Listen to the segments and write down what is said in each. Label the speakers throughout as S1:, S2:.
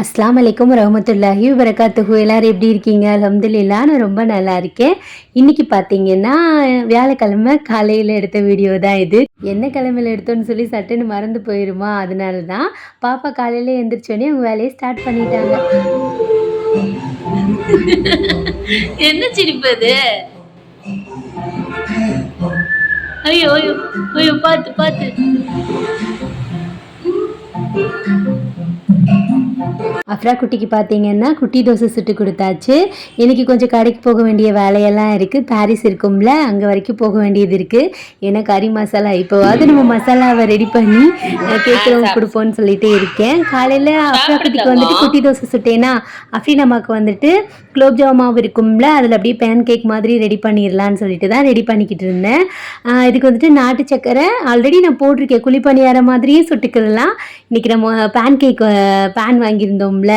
S1: அஸ்லாம் வலைக்கம் ரஹமத்துல்லாஹி வரகாத்துஹு எல்லாரும் எப்படி இருக்கீங்க? அலமதுல்லா நான் ரொம்ப நல்லா இருக்கேன். இன்னைக்கு பார்த்தீங்கன்னா வியாழக்கிழமை காலையில் எடுத்த வீடியோ தான் இது. என்ன கிழமையில எடுத்தோன்னு சொல்லி சட்டுன்னு மறந்து போயிருமா? அதனால தான் பாப்பா காலையில் எழுந்திரிச்சோடனே அவங்க வேலையை ஸ்டார்ட் பண்ணிட்டாங்க.
S2: என்ன சிரிப்பு அது? ஐயோ ஐயோ ஐயோ பார்த்து பார்த்து.
S1: அஃப்ரா குட்டிக்கு பார்த்தீங்கன்னா குட்டி தோசை சுட்டு கொடுத்தாச்சு. இன்னைக்கு கொஞ்சம் கடைக்கு போக வேண்டிய வேலையெல்லாம் இருக்குது பாரிஸ் இருக்கும்ல அங்கே வரைக்கும் போக வேண்டியது இருக்குது ஏன்னா கறி மசாலா இப்போவாவது நம்ம மசாலாவை ரெடி பண்ணி கேட்குறவங்க கொடுப்போம்னு சொல்லிட்டு இருக்கேன். காலையில் அஃப்ரா குட்டிக்கு வந்துட்டு குட்டி தோசை சுட்டேன்னா அஃப்ரீன் அம்மாவுக்கு வந்துட்டு குலோப் ஜாம் மாவு இருக்கும்ல அதில் அப்படியே பேன் கேக் மாதிரி ரெடி பண்ணிடலான்னு சொல்லிட்டு தான் ரெடி பண்ணிக்கிட்டு இருந்தேன். இதுக்கு வந்துட்டு நாட்டு சக்கரை ஆல்ரெடி நான் போட்டிருக்கேன். குழி பணியாரம் மாதிரியே சுட்டுக்கலாம். இன்றைக்கி நம்ம பேன் கேக் பேன் இருக்கும்ல.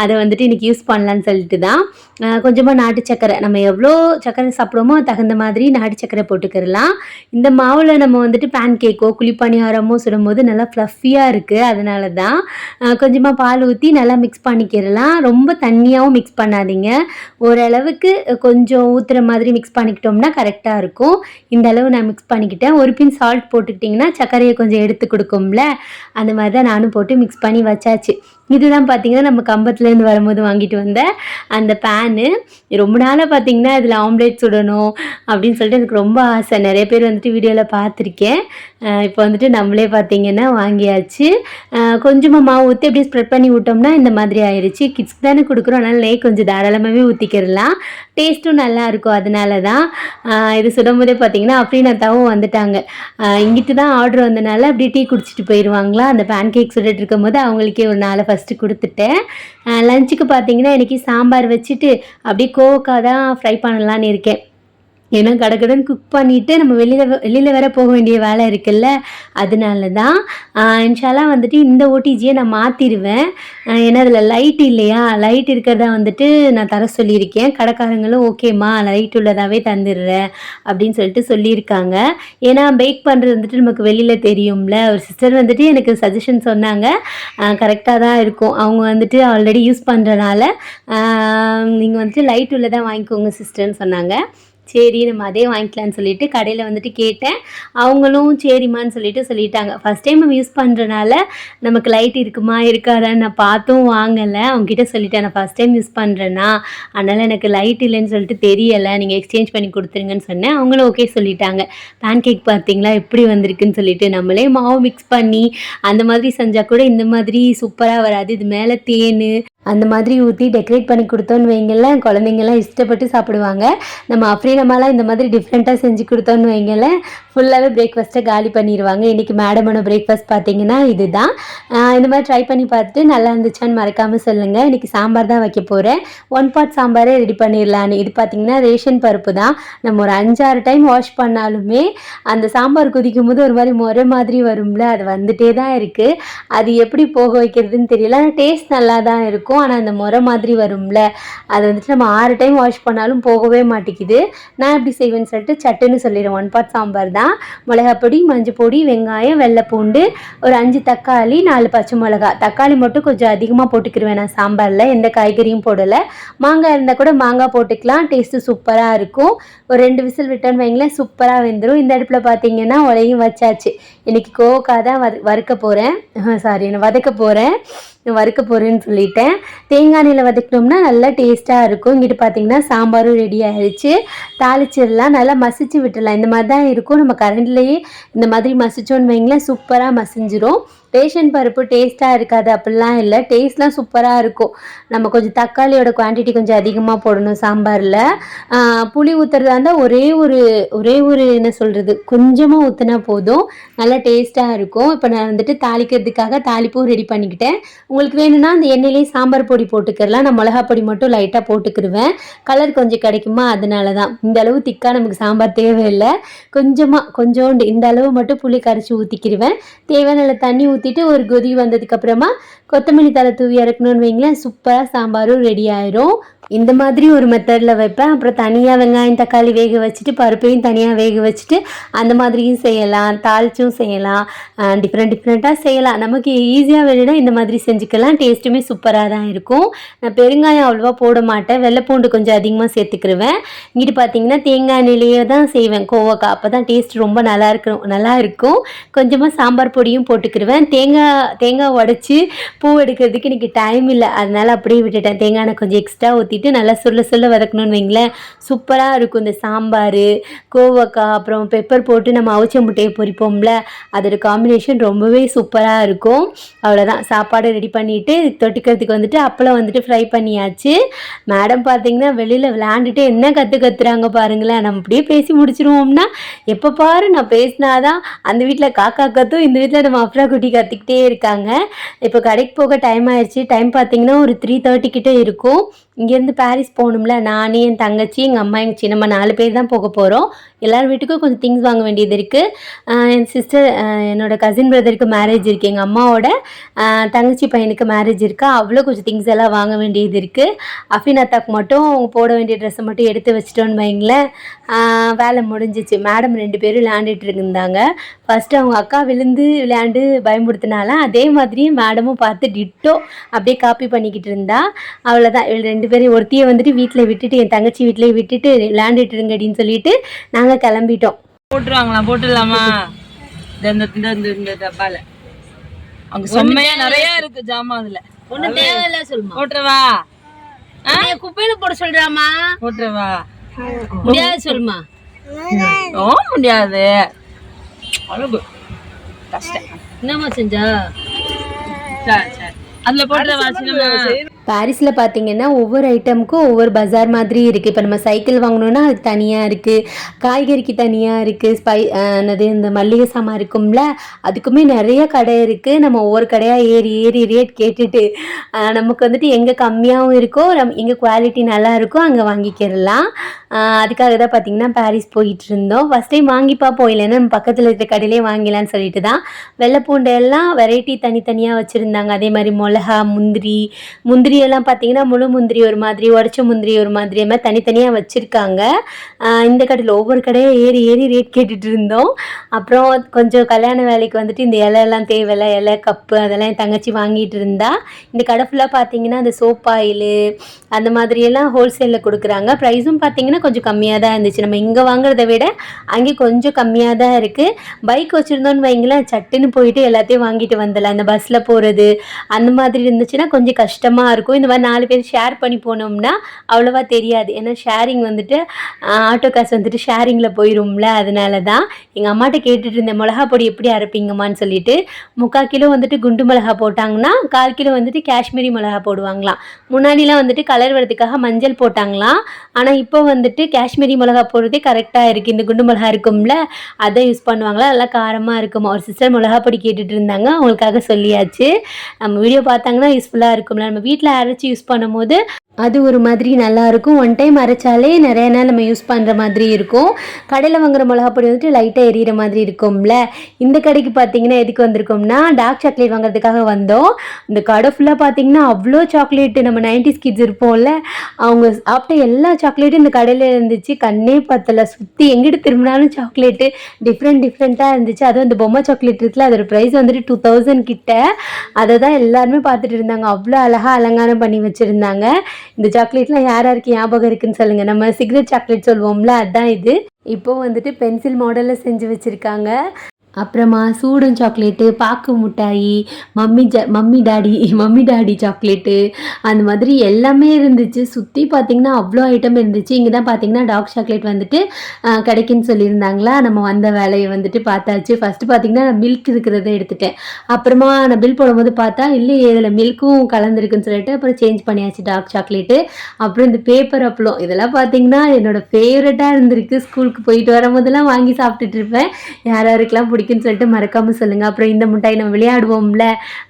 S1: அதை வந்துட்டு இன்றைக்கி யூஸ் பண்ணலான்னு சொல்லிட்டு தான். கொஞ்சமாக நாட்டு சக்கரை. நம்ம எவ்வளோ சக்கரை சாப்பிடுவோமோ தகுந்த மாதிரி நாட்டு சக்கரை போட்டுக்கிறலாம் இந்த மாவில் நம்ம வந்துட்டு பேன் கேக்கோ குழி பணியாரமோ சுடும்போது நல்லா ஃப்ளஃபியாக இருக்குது அதனால தான் கொஞ்சமாக பால் ஊற்றி நல்லா மிக்ஸ் பண்ணிக்கிறலாம் ரொம்ப தண்ணியாகவும் மிக்ஸ் பண்ணாதீங்க. ஓரளவுக்கு கொஞ்சம் ஊற்றுற மாதிரி மிக்ஸ் பண்ணிக்கிட்டோம்னா கரெக்டாக இருக்கும். இந்த அளவு நான் மிக்ஸ் பண்ணிக்கிட்டேன். ஒரு பின் சால்ட் போட்டுக்கிட்டிங்கன்னா சர்க்கரையை கொஞ்சம் எடுத்து கொடுக்கும்ல. அந்த மாதிரி தான் நானும் போட்டு மிக்ஸ் பண்ணி வச்சாச்சு. இதுதான் பார்த்தீங்கன்னா நம்ம கம்பத்துலேருந்து வரும்போது வாங்கிட்டு வந்த அந்த பேனு. ரொம்ப நாளாக பார்த்தீங்கன்னா இதில் ஆம்லேட் சுடணும் அப்படின்னு சொல்லிட்டு எனக்கு ரொம்ப ஆசை. நிறைய பேர் வந்துட்டு வீடியோவில் பார்த்துருக்கேன் இப்போ வந்துட்டு நம்மளே பார்த்தீங்கன்னா வாங்கியாச்சு. கொஞ்சமாக மாவு ஊற்றி அப்படியே ஸ்ப்ரெட் பண்ணி விட்டோம்னா இந்த மாதிரி ஆயிடுச்சு. கிட்ஸ்க்கு தானே கொடுக்குறோம். அதனால் நெய் கொஞ்சம் தாராளமாகவே ஊற்றிக்கிறலாம் டேஸ்ட்டும் நல்லா இருக்கும். அதனால தான் இது சுடும்போதே பார்த்தீங்கன்னா அப்ரீனாத்தாவும் வந்துட்டாங்க. இங்கிட்டு தான் ஆர்டர் வந்தனால அப்படியே டீ குடிச்சிட்டு போயிடுவாங்களா அந்த பேன் கேக் சுட்டுட்டு இருக்கும்போது அவங்களுக்கே ஒரு நாளை ஃபஸ்ட்டு கொடுத்துட்டேன். லஞ்சுக்கு பார்த்தீங்கன்னா இன்றைக்கி சாம்பார் வச்சுட்டு அப்படியே கோவக்காய் தான் ஃப்ரை பண்ணலான்னு இருக்கேன். ஏன்னா கடகடன் குக் பண்ணிவிட்டு நம்ம வெளியில் வெளியில் வேற போக வேண்டிய வேலை இருக்குல்ல அதனால தான் இன்ஷாலாம் வந்துட்டு இந்த ஓடிஜியை நான் மாற்றிடுவேன் ஏன்னா அதில் லைட் இல்லையா? லைட் இருக்கிறதா வந்துட்டு நான் தர சொல்லியிருக்கேன். கடைக்காரங்களும் ஓகேம்மா லைட் உள்ளதாகவே தந்துடுறேன் அப்படின்னு சொல்லிட்டு சொல்லியிருக்காங்க. ஏன்னா பேக் பண்ணுறது வந்துட்டு நமக்கு வெளியில் தெரியும்ல. ஒரு சிஸ்டர் வந்துட்டு எனக்கு சஜஷன் சொன்னாங்க. கரெக்டாக தான் இருக்கும். அவங்க வந்துட்டு ஆல்ரெடி யூஸ் பண்ணுறனால நீங்கள் வந்துட்டு லைட் உள்ளதாக வாங்கிக்கோங்க சிஸ்டர்னு சொன்னாங்க. சரி நம்ம அதே வாங்கிக்கலாம்னு சொல்லிட்டு கடையில் வந்துட்டு கேட்டேன். அவங்களும் சரிம்மான்னு சொல்லிட்டு சொல்லிட்டாங்க. ஃபஸ்ட் டைம் நம்ம யூஸ் பண்ணுறனால நமக்கு லைட் இருக்குமா இருக்காதான்னு நான் பார்த்தும் வாங்கலை. அவங்ககிட்ட சொல்லிட்டேன் நான் ஃபஸ்ட் டைம் யூஸ் பண்ணுறேன்னா அதனால் எனக்கு லைட் இல்லைன்னு சொல்லிட்டு தெரியலை. நீங்கள் எக்ஸ்சேஞ்ச் பண்ணி கொடுத்துருங்கன்னு சொன்னேன். அவங்களும் ஓகே சொல்லிட்டாங்க. பேன் கேக் பார்த்தீங்களா எப்படி வந்திருக்குன்னு சொல்லிட்டு நம்மளே மாவு மிக்ஸ் பண்ணி அந்த மாதிரி செஞ்சால் கூட இந்த மாதிரி சூப்பராக வராது. இது மேலே தேன் அந்த மாதிரி ஊற்றி டெக்கரேட் பண்ணி கொடுத்தோன்னு வைங்களேன். குழந்தைங்கள்லாம் இஷ்டப்பட்டு சாப்பிடுவாங்க. நம்ம அஃப்ரீனமாலாம் இந்த மாதிரி டிஃப்ரெண்ட்டாக செஞ்சு கொடுத்தோன்னு வைங்களேன். ஃபுல்லாகவே பிரேக்ஃபாஸ்ட்டை காலி பண்ணிடுவாங்க இன்றைக்கி மேடமோட பிரேக்ஃபாஸ்ட் பார்த்தீங்கன்னா இதுதான். இந்த மாதிரி ட்ரை பண்ணி பார்த்துட்டு நல்லா இருந்துச்சான்னு மறக்காமல் சொல்லுங்கள் இன்றைக்கி சாம்பார் தான் வைக்க போகிறேன் ஒன் பாட் சாம்பாரே ரெடி பண்ணிடலான்னு. இது பார்த்தீங்கன்னா ரேஷன் பருப்பு தான். நம்ம ஒரு அஞ்சாறு டைம் வாஷ் பண்ணாலுமே அந்த சாம்பார் கொதிக்கும் போது ஒரு மாதிரி முறை மாதிரி வரும்ல. அது வந்துட்டே தான் இருக்குது அது எப்படி போக வைக்கிறதுன்னு தெரியல. ஆனால் டேஸ்ட் நல்லா தான் இருக்கும். ஆனால் அந்த முறை மாதிரி வரும்ல. அது வந்துட்டு நம்ம ஆறு டைம் வாஷ் பண்ணாலும் போகவே மாட்டேங்குது. நான் எப்படி செய்வேன்னு சொல்லிட்டு சட்டுன்னு சொல்லிடுறேன். ஒன் பாட் சாம்பார் தான். மிளகாப்பொடி மஞ்சள் பொடி வெங்காயம் வெள்ளைப்பூண்டு ஒரு அஞ்சு தக்காளி நாலு பச்சை பச்சை மிளகா தக்காளி மட்டும் கொஞ்சம் அதிகமாக போட்டுக்கிருவேன் நான். சாம்பாரில் எந்த காய்கறியும் போடலை. மாங்காய் இருந்தால் கூட மாங்காய் போட்டுக்கலாம். டேஸ்ட்டு சூப்பராக இருக்கும். ஒரு ரெண்டு விசில் விட்டோன்னு வைங்களேன் சூப்பராக வெந்துடும் இந்த அடுப்பில் பார்த்தீங்கன்னா உலையும் வச்சாச்சு. இன்றைக்கி கோவக்காய் தான் வறு வறுக்க போகிறேன் சாரி நான் வதக்க போகிறேன் வறுக்க போகிறேன்னு சொல்லிட்டேன். தேங்காய் எண்ணெயில் வதக்கினோம்னா நல்லா டேஸ்ட்டாக இருக்கும். இங்கிட்டு பார்த்தீங்கன்னா சாம்பாரும் ரெடி ஆயிடுச்சு தாளிச்சிடலாம். நல்லா மசிச்சு விட்டுடலாம். இந்த மாதிரி தான் இருக்கும். நம்ம கரண்ட்லேயே இந்த மாதிரி மசிச்சோன்னு வைங்களேன் சூப்பராக மசிஞ்சிரும். ரேஷன் பருப்பு டேஸ்ட்டாக இருக்காது. அப்படிலாம் இல்லை. டேஸ்ட்லாம் சூப்பராக இருக்கும். நம்ம கொஞ்சம் தக்காளியோட குவான்டிட்டி கொஞ்சம் அதிகமாக போடணும் சாம்பாரில். புளி ஊற்றுறதா இருந்தால் ஒரே ஒரு ஒரே ஒரு என்ன சொல்கிறது கொஞ்சமாக ஊற்றினா போதும். நல்லா டேஸ்ட்டாக இருக்கும். இப்போ நான் வந்துட்டு தாளிக்கிறதுக்காக தாளிப்பும் ரெடி பண்ணிக்கிட்டேன். உங்களுக்கு வேணும்னா அந்த எண்ணெயிலே சாம்பார் பொடி போட்டுக்கிறலாம். நான் மிளகா பொடி மட்டும் லைட்டாக போட்டுக்கிருவேன். கலர் கொஞ்சம் கிடைக்குமா? அதனால தான் இந்த அளவு திக்காக நமக்கு சாம்பார் தேவையில்லை. கொஞ்சமாக கொஞ்சோண்டு இந்த அளவு மட்டும் புளி கரைச்சி ஊற்றிக்கிடுவேன் தேவையான தண்ணி ஊற்றிட்டு ஒரு கொதி வந்ததுக்கப்புறமா கொத்தமல்லி தலை தூவி இறக்கணும்னு வைங்களேன். சூப்பராக சாம்பாரும் ரெடி ஆயிரும். இந்த மாதிரி ஒரு மெத்தடில் வைப்பேன். அப்புறம் தனியாக வெங்காயம் தக்காளி வேக வச்சுட்டு பருப்பையும் தனியாக வேக வச்சுட்டு அந்த மாதிரியும் செய்யலாம். தாளிச்சும் செய்யலாம். டிஃப்ரெண்ட் டிஃப்ரெண்ட்டாக செய்யலாம். நமக்கு ஈஸியாக வேணும்னா இந்த மாதிரி செஞ்சுக்கலாம். டேஸ்ட்டுமே சூப்பராக தான் இருக்கும். நான் பெருங்காயம் அவ்வளோவா போட மாட்டேன். வெள்ளைப்பூண்டு கொஞ்சம் அதிகமாக சேர்த்துக்கிருவேன். இங்கிட்டு பார்த்தீங்கன்னா தேங்காய் நிலையே தான் செய்வேன். கோவக்காய். அப்போ தான் டேஸ்ட் ரொம்ப நல்லா இருக்கும் நல்லா இருக்கும். கொஞ்சமாக சாம்பார் பொடியும் போட்டுக்கிருவேன். தேங்காய் தேங்காய் உடச்சி பூ எடுக்கிறதுக்கு இன்றைக்கி டைம் இல்லை. அதனால் அப்படியே விட்டுட்டேன். தேங்காய் கொஞ்சம் எக்ஸ்ட்ரா ஊற்றி ஊற்றிட்டு நல்லா சொல்ல சொல்ல வதக்கணும்னு வைங்களேன். சூப்பராக இருக்கும் இந்த சாம்பார் கோவக்காய் அப்புறம் பெப்பர் போட்டு நம்ம அவிச்ச முட்டையை பொரிப்போம்ல அதோட காம்பினேஷன் ரொம்பவே சூப்பராக இருக்கும். அவ்வளோதான் சாப்பாடு ரெடி பண்ணிவிட்டு தொட்டுக்கிறதுக்கு வந்துட்டு அப்பளம் வந்துட்டு ஃப்ரை பண்ணியாச்சு. மேடம் பார்த்தீங்கன்னா வெளியில் விளையாண்டுட்டு என்ன கற்று கத்துறாங்க பாருங்களேன். நம்ம அப்படியே பேசி முடிச்சிருவோம்னா எப்போ பாரு நான் பேசினாதான் அந்த வீட்டில் காக்கா கத்தும் இந்த வீட்டில் நம்ம அப்ரா குட்டி கற்றுக்கிட்டே இருக்காங்க. இப்போ கடைக்கு போக டைம் ஆயிடுச்சு. டைம் பார்த்தீங்கன்னா ஒரு த்ரீ தேர்ட்டி கிட்டே இருக்கும். இங்கேருந்து பாரிஸ் போகணும்ல நானே என் தங்கச்சி எங்கள் அம்மா எங்கள் சின்னம்மா நாலு பேர் தான் போக போகிறோம் எல்லார் வீட்டுக்கும் கொஞ்சம் திங்ஸ் வாங்க வேண்டியது இருக்குது என் சிஸ்டர் என்னோட கசின் பிரதருக்கு மேரேஜ் இருக்குது எங்கள் அம்மாவோட தங்கச்சி பையனுக்கு மேரேஜ் இருக்கா. அவ்வளோ கொஞ்சம் திங்ஸ் எல்லாம் வாங்க வேண்டியது இருக்குது அஃபின் அத்தாக்கு மட்டும் அவங்க போட வேண்டிய ட்ரெஸ்ஸை மட்டும் எடுத்து வச்சிட்டோன்னு வைங்களேன். வேலை முடிஞ்சிச்சு. மேடம் ரெண்டு பேரும் விளையாண்டுட்டு இருந்தாங்க. ஃபஸ்ட்டு அவங்க அக்கா விழுந்து விளையாண்டு பயமுறுத்தினால அதே மாதிரியே மேடமும் பார்த்து டிட்டோ அப்படியே காப்பி பண்ணிக்கிட்டு இருந்தா. அவ்வளோதான் இவள் ரெண்டு பேரும் ஒருத்தியை வந்துட்டு வீட்டில் விட்டுட்டு என் தங்கச்சி வீட்டிலே விட்டுட்டு விளையாண்டுட்டு இருங்கடின்னு சொல்லிட்டு நாங்கள் கிளம்பிட்டோம்.
S2: போட்டுருவாங்களா போட்டுடலாமா? இந்த இந்த இந்த இந்த இந்த டப்பால. அங்க செம்மையா நிறைய இருக்கு ஜாமான் அதுல.
S3: ஒண்ணு தேவையில்ல சொல்லுமா.
S2: போட்டுருவா
S3: குப்பையில போட சொல்றாமா?
S2: போட்டுருவா
S3: முடியாது சொல்லுமா.
S2: ஓ முடியாது. அழகு. கஷ்டம்.
S3: என்னம்மா செஞ்சா?
S2: சரி சரி. அதுல போட்டுருவா சின்னம்மா?
S1: பாரிஸில் பார்த்தீங்கன்னா ஒவ்வொரு ஐட்டமுக்கும் ஒவ்வொரு பஜார் மாதிரி இருக்குது இப்போ நம்ம சைக்கிள் வாங்கணுன்னா அதுக்கு தனியாக இருக்குது காய்கறிக்கு தனியாக இருக்குது ஸ்பை என்னது இந்த மல்லிகை சாமான் இருக்கும்ல அதுக்குமே நிறைய கடை இருக்குது நம்ம ஒவ்வொரு கடையாக ஏறி ஏறி ரேட் கேட்டுட்டு நமக்கு வந்துட்டு எங்கே கம்மியாகவும் இருக்கோ நம் எங்கே குவாலிட்டி நல்லா இருக்கோ அங்கே வாங்கிக்கிறலாம் அதுக்காக தான் பார்த்தீங்கன்னா பாரிஸ் போயிட்டு இருந்தோம். ஃபஸ்ட் டைம் வாங்கி பார்ப்போம் இல்லைன்னா நம்ம பக்கத்தில் இருக்கிற கடையிலே வாங்கிலான்னு சொல்லிட்டு தான். வெள்ளைப்பூண்டு எல்லாம் வெரைட்டி தனித்தனியாக வச்சுருந்தாங்க. அதே மாதிரி மிளகா முந்திரி முந்திரி எல்லாம் பார்த்தீங்கன்னா முழு முந்திரி ஒரு மாதிரி உடச்ச முந்திரி ஒரு மாதிரி மாதிரி தனித்தனியாக வச்சுருக்காங்க. இந்த கடையில் ஒவ்வொரு கடையாக ஏறி ஏறி ரேட் கேட்டுட்டு இருந்தோம். அப்புறம் கொஞ்சம் கல்யாண வேலைக்கு வந்துட்டு இந்த இலையெல்லாம் தேவையில்ல இலை கப்பு அதெல்லாம் என் தங்கச்சி வாங்கிட்டு இருந்தா. இந்த கடை ஃபுல்லாக பார்த்தீங்கன்னா அந்த சோப் ஆயிலு அந்த மாதிரியெல்லாம் ஹோல்சேலில் கொடுக்குறாங்க. ப்ரைஸும் பார்த்தீங்கன்னா கொஞ்சம் கம்மியாக தான் இருந்துச்சு. நம்ம இங்கே வாங்குறத விட அங்கே கொஞ்சம் கம்மியாக தான் இருக்குது பைக் வச்சுருந்தோன்னு வைங்களேன் சட்டுன்னு போயிட்டு எல்லாத்தையும் வாங்கிட்டு வந்துடலாம். அந்த பஸ்ஸில் போகிறது அந்த மாதிரி இருந்துச்சுன்னா கொஞ்சம் கஷ்டமாக இருக்கும் இருக்கும். இந்த மாதிரி நாலு பேர் ஷேர் பண்ணி போனோம்னா அவ்வளோவா தெரியாது. ஏன்னா ஷேரிங் வந்துட்டு ஆட்டோ காசு வந்துட்டு ஷேரிங்கில் போயிரும்ல அதனால தான் எங்கள் அம்மாட்ட கேட்டுட்டு இருந்தேன் மிளகா பொடி எப்படி அரைப்பீங்கம்மான்னு சொல்லிட்டு. முக்கால் கிலோ வந்துட்டு குண்டு மிளகா போட்டாங்கன்னா கால் கிலோ வந்துட்டு காஷ்மீரி மிளகா போடுவாங்களாம். முன்னாடிலாம் வந்துட்டு கலர் வரதுக்காக மஞ்சள் போட்டாங்களாம். ஆனால் இப்போ வந்துட்டு காஷ்மீரி மிளகா போடுறதே கரெக்டாக இருக்குது இந்த குண்டு மிளகா இருக்கும்ல அதை யூஸ் பண்ணுவாங்களா? நல்லா காரமாக இருக்குமா. ஒரு சிஸ்டர் மிளகா பொடி கேட்டுட்டு இருந்தாங்க. அவங்களுக்காக சொல்லியாச்சு. நம்ம வீடியோ பார்த்தாங்கன்னா யூஸ்ஃபுல்லாக இருக்கும்ல. நம்ம வீட்டில் அரைச்சி யூஸ் பண்ணும்போது அது ஒரு மாதிரி நல்லாயிருக்கும் ஒன் டைம் அரைச்சாலே நிறைய நாள் நம்ம யூஸ் பண்ணுற மாதிரி இருக்கும். கடையில் வாங்குற மிளகா பொடி வந்துட்டு லைட்டாக எரியிற மாதிரி இருக்கும்ல. இந்த கடைக்கு பார்த்தீங்கன்னா எதுக்கு வந்திருக்கோம்னா டார்க் சாக்லேட் வாங்குறதுக்காக வந்தோம். இந்த கடை ஃபுல்லாக பார்த்தீங்கன்னா அவ்வளோ சாக்லேட்டு நம்ம நைன்டிஸ் கிட்ஸ் இருப்போம்ல. அவங்க சாப்பிட்ட எல்லா சாக்லேட்டும் இந்த கடையில் இருந்துச்சு. கண்ணே பார்த்தல சுற்றி எங்கிட்டு திரும்பினாலும் சாக்லேட்டு டிஃப்ரெண்ட் டிஃப்ரெண்ட்டாக இருந்துச்சு. அதுவும் இந்த பொம்மை சாக்லேட் இருக்குல்ல அதோட ப்ரைஸ் வந்துட்டு டூ தௌசண்ட் கிட்ட. அதை தான் எல்லாருமே பார்த்துட்டு இருந்தாங்க. அவ்வளோ அழகாக அலங்காரம் பண்ணி வச்சுருந்தாங்க. இந்த சாக்லேட்லாம் யார் யாருக்கு ஞாபகம் இருக்குன்னு சொல்லுங்கள் நம்ம சிக்னல் சாக்லேட் சொல்லுவோம்ல அதுதான் இது. இப்போ வந்துட்டு பென்சில் மாடலில் செஞ்சு வச்சுருக்காங்க. அப்புறமா சூடன் சாக்லேட்டு பாக்கு மிட்டாயி மம்மி ஜ mummy daddy mummy daddy chocolate அந்த மாதிரி எல்லாமே இருந்துச்சு. சுற்றி பார்த்தீங்கன்னா அவ்வளோ ஐட்டம் இருந்துச்சு. இங்கே தான் பார்த்தீங்கன்னா டாக் சாக்லேட் வந்துட்டு கிடைக்குன்னு சொல்லியிருந்தாங்களா? நம்ம வந்த வேலையை வந்துட்டு பார்த்தாச்சு. ஃபஸ்ட்டு பார்த்தீங்கன்னா நான் மில்க் இருக்கிறத எடுத்துட்டேன். அப்புறமா நான் பில் போடும்போது பார்த்தா இல்லையே இதில் மில்க்கும் கலந்துருக்குன்னு சொல்லிட்டு அப்புறம் சேஞ்ச் பண்ணியாச்சு டாக் சாக்லேட்டு அப்புறம் இந்த பேப்பர் அப்பளம் இதெல்லாம் பார்த்தீங்கன்னா என்னோடய ஃபேவரட்டாக இருந்திருக்கு. ஸ்கூலுக்கு போயிட்டு வரும்போதெல்லாம் வாங்கி சாப்பிட்டுட்டு இருப்பேன். யார் யாருக்கெல்லாம் பிடிக்கும் பிடிக்குன்னு சொல்லிட்டு மறக்காமல் சொல்லுங்கள் அப்புறம் இந்த மிட்டாய் நம்ம விளையாடுவோம்ல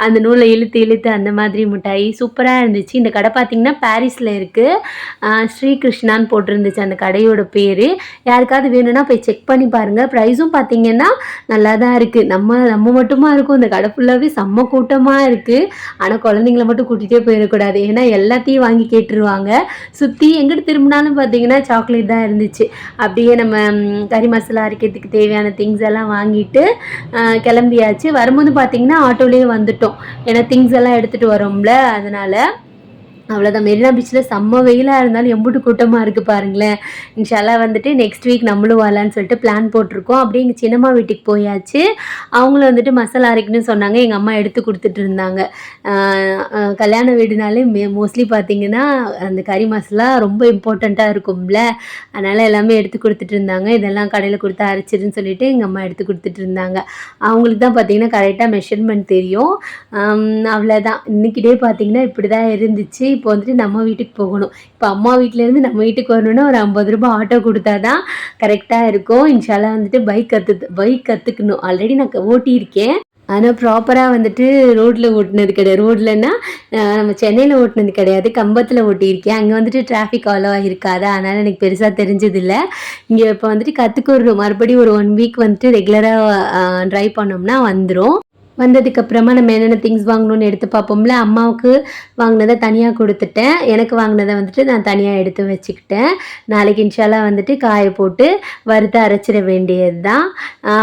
S1: அந்த நூலை இழுத்து இழுத்து அந்த மாதிரி மிட்டாய் சூப்பராக இருந்துச்சு. இந்த கடை பார்த்திங்கன்னா பாரிஸில் இருக்குது ஸ்ரீகிருஷ்ணான்னு போட்டிருந்துச்சு அந்த கடையோட பேர். யாருக்காவது வேணும்னா போய் செக் பண்ணி பாருங்கள் ப்ரைஸும் பார்த்தீங்கன்னா நல்லா தான் இருக்குது நம்ம நம்ம மட்டுமா இருக்கும். இந்த கடை ஃபுல்லாகவே செம்ம கூட்டமாக இருக்குது ஆனால் குழந்தைங்கள மட்டும் கூட்டிகிட்டே போயிடக்கூடாது. ஏன்னா எல்லாத்தையும் வாங்கி கேட்டுருவாங்க. சுற்றி எங்கிட்டு திரும்பினாலும் பார்த்தீங்கன்னா சாக்லேட் தான் இருந்துச்சு. அப்படியே நம்ம கறி மசாலா அரைக்கிறதுக்கு தேவையான திங்ஸ் எல்லாம் வாங்கிட்டு ஆ, கிளம்பியாச்சு. வரும்போது பார்த்தீங்கன்னா ஆட்டோலேயே வந்துட்டோம். ஏன்னா திங்ஸ் எல்லாம் எடுத்துகிட்டு வரோம்ல அதனால். அவ்வளோதான் மெரினா பீச்சில் செம்ம வெயிலாக இருந்தாலும் எம்பிட்டு கூட்டமாக இருக்குது பாருங்களேன். இன்ஷாலா வந்துட்டு நெக்ஸ்ட் வீக் நம்மளும் வரலான்னு சொல்லிட்டு பிளான் போட்டிருக்கோம். அப்படியே எங்கள் சின்னம்மா வீட்டுக்கு போயாச்சு. அவங்களும் வந்துட்டு மசாலா அரைக்கணும்னு சொன்னாங்க. எங்கள் அம்மா எடுத்து கொடுத்துட்டு இருந்தாங்க. கல்யாண வீடுனாலே மே மோஸ்ட்லி பார்த்தீங்கன்னா அந்த கறி மசாலா ரொம்ப இம்பார்ட்டண்ட்டாக இருக்கும்ல. அதனால் எல்லாமே எடுத்து கொடுத்துட்டு இருந்தாங்க. இதெல்லாம் கடையில் கொடுத்து அரைச்சிருன்னு சொல்லிட்டு எங்கள் அம்மா எடுத்து கொடுத்துட்டு இருந்தாங்க. அவங்களுக்கு தான் பார்த்தீங்கன்னா கரெக்டாக மெஷர்மெண்ட் தெரியும். அவ்வளோதான் இன்றைக்கிட்டே பார்த்தீங்கன்னா இப்படி தான் இருந்துச்சு. இப்போ வந்துட்டு நம்ம வீட்டுக்கு போகணும். இப்போ அம்மா வீட்டிலேருந்து நம்ம வீட்டுக்கு வரணும்னா ஒரு ஐம்பது ரூபாய் ஆட்டோ கொடுத்தா தான் கரெக்டாக இருக்கும். இன்ஷால்லா வந்துட்டு பைக் கற்று பைக் கற்றுக்கணும் ஆல்ரெடி நான் ஓட்டியிருக்கேன். ஆனால் ப்ராப்பராக வந்துட்டு ரோட்டில் ஓட்டினது கிடையாது. ரோட்லன்னா நம்ம சென்னையில் ஓட்டினது கிடையாது. கம்பத்தில் ஓட்டியிருக்கேன். அங்கே வந்துட்டு டிராஃபிக் அவ்வளோவா இருக்காது? அதனால் எனக்கு பெருசாக தெரிஞ்சதில்லை. இங்கே இப்போ வந்துட்டு கற்றுக்கிறோம் மறுபடியும் ஒரு ஒன் வீக் வந்துட்டு ரெகுலராக ட்ரைவ் பண்ணோம்னா வந்துடும் வந்ததுக்கப்புறமா நம்ம என்னென்ன திங்ஸ் வாங்கணும்னு எடுத்து பார்ப்போம்ல அம்மாவுக்கு வாங்கினதை தனியாக கொடுத்துட்டேன். எனக்கு வாங்கினதை வந்துட்டு நான் தனியாக எடுத்து வச்சுக்கிட்டேன். நாளைக்கு இன்ஷாலாக வந்துட்டு காய போட்டு வறுத்து அரைச்சிட வேண்டியது தான்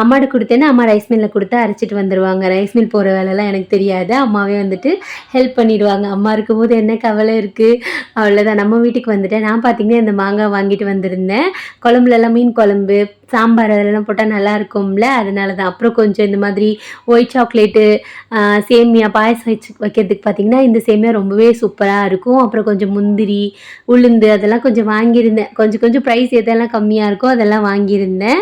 S1: அம்மாட்ட கொடுத்தேன்னா அம்மா ரைஸ் மில்லில் கொடுத்து அரைச்சிட்டு வந்துடுவாங்க ரைஸ் மில் போகிற வேலைலாம் எனக்கு தெரியாது. அம்மாவே வந்துட்டு ஹெல்ப் பண்ணிடுவாங்க. அம்மா இருக்கும்போது என்ன கவலை இருக்குது அவ்வளோதான் நம்ம வீட்டுக்கு வந்துட்டேன். நான் பார்த்தீங்கன்னா இந்த மாங்காய் வாங்கிட்டு வந்திருந்தேன். குழம்புலலாம் மீன் குழம்பு சாம்பார் அதெல்லாம் போட்டால் நல்லா இருக்கும்ல அதனால தான் அப்புறம் கொஞ்சம் இந்த மாதிரி ஒயிட் சாக்லேட்டு சேமியா பாயசம் வச்சு வைக்கிறதுக்கு பார்த்தீங்கன்னா இந்த சேமியா ரொம்பவே சூப்பராக இருக்கும். அப்புறம் கொஞ்சம் முந்திரி உளுந்து அதெல்லாம் கொஞ்சம் வாங்கியிருந்தேன். கொஞ்சம் கொஞ்சம் ப்ரைஸ் எதெல்லாம் கம்மியாக இருக்கோ அதெல்லாம் வாங்கியிருந்தேன்.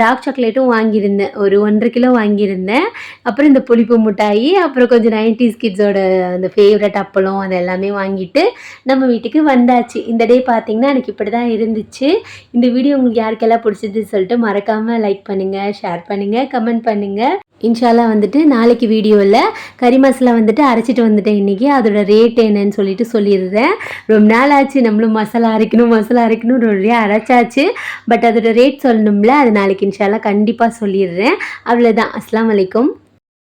S1: டார்க் சாக்லேட்டும் வாங்கியிருந்தேன். ஒரு ஒன்றரை கிலோ வாங்கியிருந்தேன். அப்புறம் இந்த புளிப்பு மிட்டாயி அப்புறம் கொஞ்சம் நைன்டிஸ் கிட்ஸோட அந்த ஃபேவரட் அப்பளம் அது எல்லாமே வாங்கிட்டு நம்ம வீட்டுக்கு வந்தாச்சு. இந்த டே பார்த்தீங்கன்னா எனக்கு இப்படி தான் இருந்துச்சு. இந்த வீடியோ உங்களுக்கு யாருக்கெல்லாம் பிடிச்சது சொல்லிட்டு மறக்காமல் லைக் பண்ணுங்கள் ஷேர் பண்ணுங்கள் கமெண்ட் பண்ணுங்கள் இன்ஷால்லா வந்துட்டு நாளைக்கு வீடியோவில் கறி மசாலா வந்துட்டு அரைச்சிட்டு வந்துட்டேன் இன்றைக்கி அதோட ரேட் என்னன்னு சொல்லிட்டு சொல்லிடுறேன். ரொம்ப நாள் ஆச்சு நம்மளும் மசாலா அரைக்கணும் மசாலா அரைக்கணும் நிறைய அரைச்சாச்சு. பட் அதோட ரேட் சொல்லணும்ல அது நாளைக்கு இன்ஷால்லா கண்டிப்பாக சொல்லிடுறேன். அவ்வளோதான் அஸ்லாம் வலைக்கம்